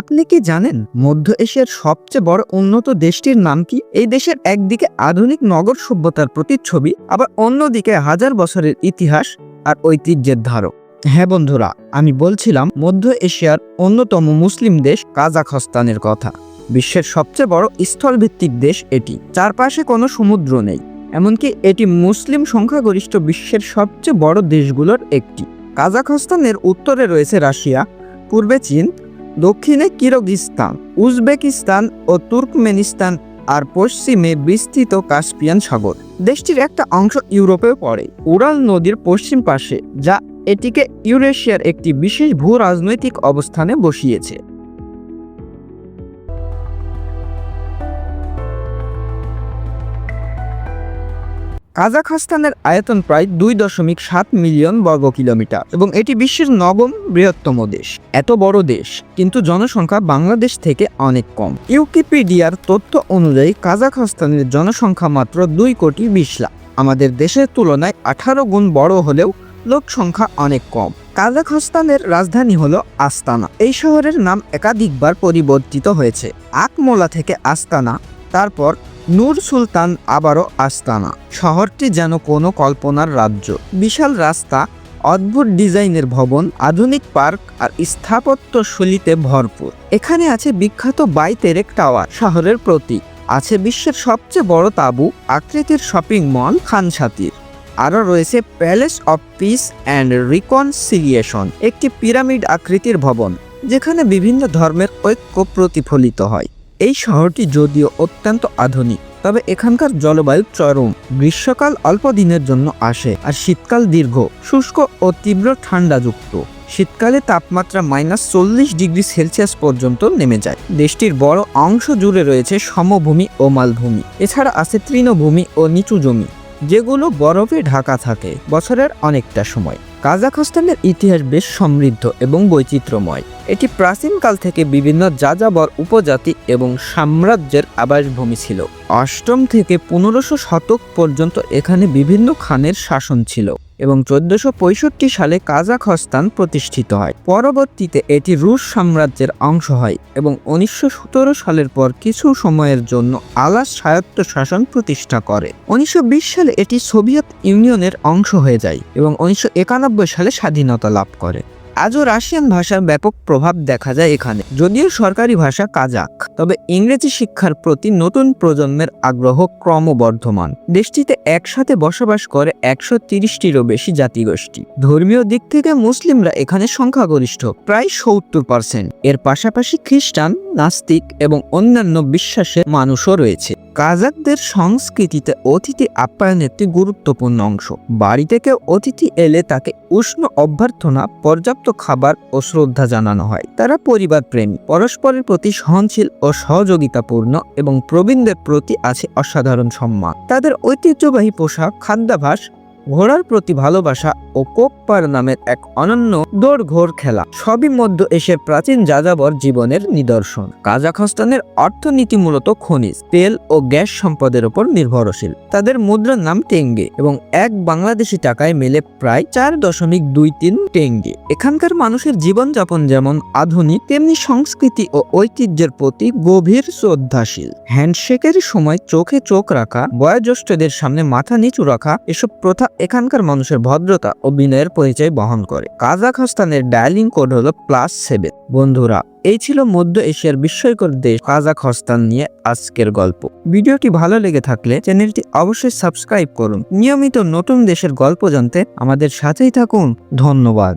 আপনি কি জানেন মধ্য এশিয়ার সবচেয়ে বড় উন্নত দেশটির নাম কি? এই দেশের একদিকে আধুনিক নগর সভ্যতার প্রতিচ্ছবি, আবার অন্যদিকে হাজার বছরের ইতিহাস আর ঐতিহ্যের ধারক। হ্যাঁ বন্ধুরা, আমি বলছিলাম মধ্য এশিয়ার অন্যতম মুসলিম দেশ কাজাখস্তানের কথা। বিশ্বের সবচেয়ে বড় স্থলভিত্তিক দেশ এটি। চারপাশে কোনো সমুদ্র নেই, এমনকি এটি মুসলিম সংখ্যাগরিষ্ঠ বিশ্বের সবচেয়ে বড় দেশগুলোর একটি। কাজাখস্তানের উত্তরে রয়েছে রাশিয়া, পূর্বে চীন দক্ষিণে কিরগিস্তান, উজবেকিস্তান ও তুর্কমেনিস্তান আর পশ্চিমে বিস্তৃত কাস্পিয়ান সাগর। দেশটির একটা অংশ ইউরোপেও পড়ে। উড়াল নদীর পশ্চিম পাশে, যা এটিকে ইউরেশিয়ার একটি বিশেষ ভূ রাজনৈতিক অবস্থানে বসিয়েছে। কাজাখস্তানের আয়তন প্রায় দুই দশমিক সাত মিলিয়ন বর্গ কিলোমিটার এবং এটি বিশ্বের নবম বৃহত্তম দেশ। এত বড় দেশ, কিন্তু জনসংখ্যা বাংলাদেশ থেকে অনেক কম। ইউকিপিডিয়ার তথ্য অনুযায়ী কাজাখস্তানের জনসংখ্যা মাত্র দুই কোটি বিশ লাখ। আমাদের দেশের তুলনায় আঠারো গুণ বড় হলেও লোক সংখ্যা অনেক কম। কাজাখস্তানের রাজধানী হলো আস্তানা। এই শহরের নাম একাধিকবার পরিবর্তিত হয়েছে। আকমোলা থেকে আস্তানা, তারপর নূর সুলতান আবারও আস্তানা। শহরটি যেন কোনো কল্পনার রাজ্য। বিশাল রাস্তা, অদ্ভুত ডিজাইনের ভবন, আধুনিক পার্ক আর স্থাপত্য শৈলীতে ভরপুর। এখানে আছে বিখ্যাত বাইতেরেক টাওয়ার, শহরের প্রতীক। আছে বিশ্বের সবচেয়ে বড় তাঁবু, আকৃতির শপিং মল খানসাতির আরও রয়েছে palace of peace and reconciliation, একটি পিরামিড আকৃতির ভবন, যেখানে বিভিন্ন ধর্মের ঐক্য প্রতিফলিত হয়। এই শহরটি যদিও অত্যন্ত আধুনিক, তবে এখানকার জলবায়ু চরম। গ্রীষ্মকাল অল্প দিনের জন্য আসে আর শীতকাল দীর্ঘ, শুষ্ক ও তীব্র ঠান্ডাযুক্ত। শীতকালে তাপমাত্রা মাইনাস চল্লিশ ডিগ্রি সেলসিয়াস পর্যন্ত নেমে যায়। দেশটির বড় অংশ জুড়ে রয়েছে সমভূমি ও মালভূমি। এছাড়া আছে তৃণভূমি ও নিচু জমি, যেগুলো বরফে ঢাকা থাকে বছরের অনেকটা সময়। কাজাখস্তানের ইতিহাস বেশ সমৃদ্ধ এবং বৈচিত্র্যময়। এটি প্রাচীনকাল থেকে বিভিন্ন যাযাবর উপজাতি এবং সাম্রাজ্যের আবাসভূমি ছিল। অষ্টম থেকে পনেরোশো শতক পর্যন্ত এখানে বিভিন্ন খানের শাসন ছিল এবং চোদ্দশো পঁয়ষট্টি সালে কাজাখস্তান প্রতিষ্ঠিত হয়। পরবর্তীতে এটি রুশ সাম্রাজ্যের অংশ হয় এবং উনিশশো সতেরো সালের পর কিছু সময়ের জন্য আলাস স্বায়ত্ত শাসন প্রতিষ্ঠা করে। উনিশশো বিশ সালে এটি সোভিয়েত ইউনিয়নের অংশ হয়ে যায় এবং উনিশশো একানব্বই সালে স্বাধীনতা লাভ করে। আজও রাশিয়ান ভাষার ব্যাপক প্রভাব দেখা যায় এখানে। যদিও সরকারি ভাষা কাজাক, তবে ইংরেজি শিক্ষার প্রতি নতুন প্রজন্মের আগ্রহ ক্রমবর্ধমান। দেশটিতে একসাথে বসবাস করে একশো তিরিশটিরও বেশি জাতিগোষ্ঠী। ধর্মীয় দিক থেকে মুসলিমরা এখানে সংখ্যাগরিষ্ঠ, প্রায় সত্তর পার্সেন্ট এর পাশাপাশি খ্রিস্টান, নাস্তিক এবং অন্যান্য বিশ্বাসের মানুষও রয়েছে। কাজাকদের সংস্কৃতিতে অতিথি আপ্যায়ন একটি গুরুত্বপূর্ণ অংশ। বাড়ি থেকে অতিথি এলে তাকে উষ্ণ অভ্যর্থনা, পর্যাপ্ত খাবার ও শ্রদ্ধা জানানো হয়। তারা পরিবার প্রেমী পরস্পরের প্রতি সহনশীল ও সহযোগিতাপূর্ণ এবং প্রবীণদের প্রতি আছে অসাধারণ সম্মান। তাদের ঐতিহ্যবাহী পোশাক, খাদ্যাভাস ঘোড়ার প্রতি ভালোবাসা ও কোকপার নামের এক অনন্য দৌড়ঘোর খেলা। সবই মধ্য এশিয়ার প্রাচীন যাযাবর জীবনের নিদর্শন। কাজাখস্তানের অর্থনীতি মূলত খনিজ, তেল ও গ্যাস সম্পদের উপর নির্ভরশীল। তাদের মুদ্রার নাম টেঙ্গে এবং এক বাংলাদেশি টাকায় মেলে প্রায় চার দশমিক দুই তিন টেঙ্গে। এখানকার মানুষের জীবনযাপন যেমন আধুনিক, তেমনি সংস্কৃতি ও ঐতিহ্যের প্রতি গভীর শ্রদ্ধাশীল। হ্যান্ডশেকের সময় চোখে চোখ রাখা, বয়োজ্যেষ্ঠদের সামনে মাথা নিচু রাখা, এসব প্রথা এখানকার মানুষের ভদ্রতা ও বিনয়ের পরিচয় বহন করে। কাজাখস্তানের ডায়ালিং কোড হলো প্লাস সেভেন। বন্ধুরা, এই ছিল মধ্য এশিয়ার বিস্ময়কর দেশ কাজাখস্তান নিয়ে আজকের গল্প। ভিডিওটি ভালো লেগে থাকলে চ্যানেলটি অবশ্যই সাবস্ক্রাইব করুন। নিয়মিত নতুন দেশের গল্প জানতে আমাদের সাথেই থাকুন। ধন্যবাদ।